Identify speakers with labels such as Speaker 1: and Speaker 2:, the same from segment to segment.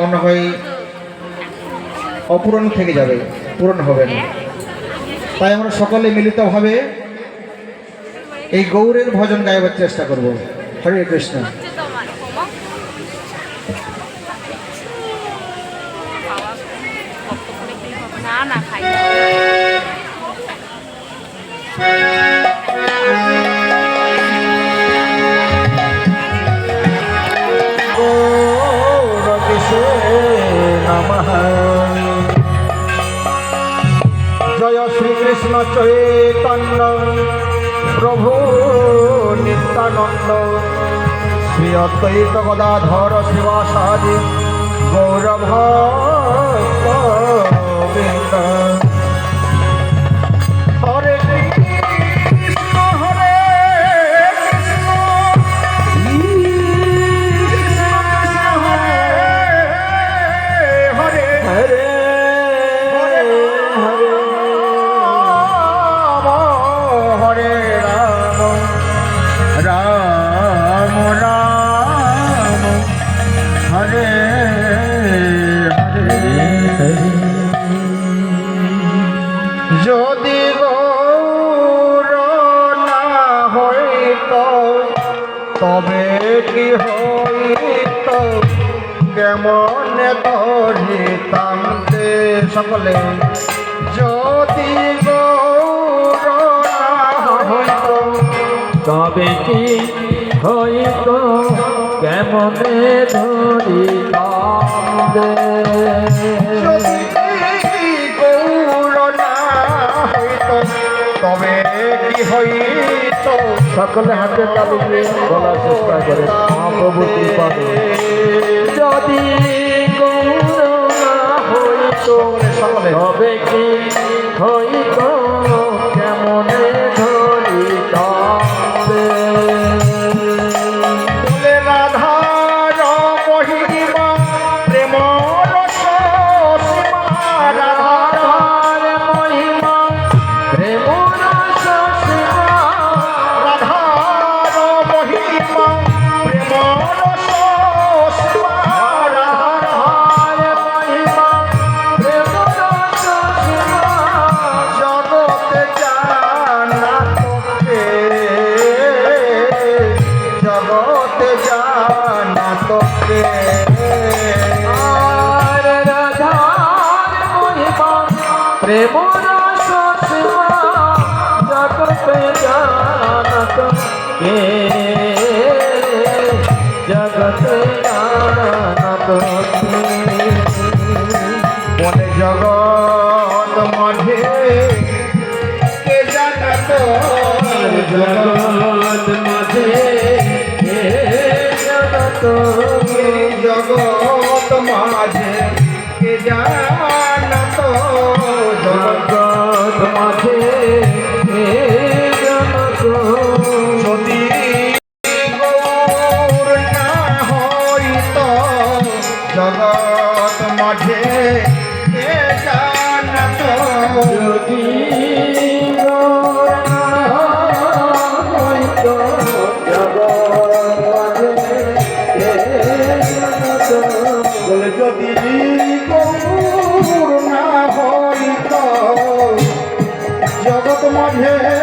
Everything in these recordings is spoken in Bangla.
Speaker 1: মনে হয় অপূরণ থেকে যাবে, পূরণ হবে না। তাই আমরা সকলে মিলিতভাবে এই গৌরের ভজন গাইবার চেষ্টা করব। হরে কৃষ্ণ।
Speaker 2: না না, খাই
Speaker 1: অদ্বৈত গদাধর শিবাসাদি গৌরভ কেমন ধরিতাম রে সকলে? যদি
Speaker 3: তবে কি হইত? কেমনে ধরি
Speaker 1: যদি গৌর না হইত, তবে কি হইত?
Speaker 3: সকলে হাতে তালি দিয়ে বলার চেষ্টা করে মহাপ্রভু কৃপা যদি গৌর না হইত তবে কি হইত? জানত
Speaker 1: জগৎ মাঝে কে জানত
Speaker 3: জগৎ মাঝে জগত
Speaker 1: জগৎ মাঝে কে জানত
Speaker 3: জগৎ মাঝে?
Speaker 1: জগৎ মাঝে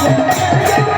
Speaker 1: Yeah.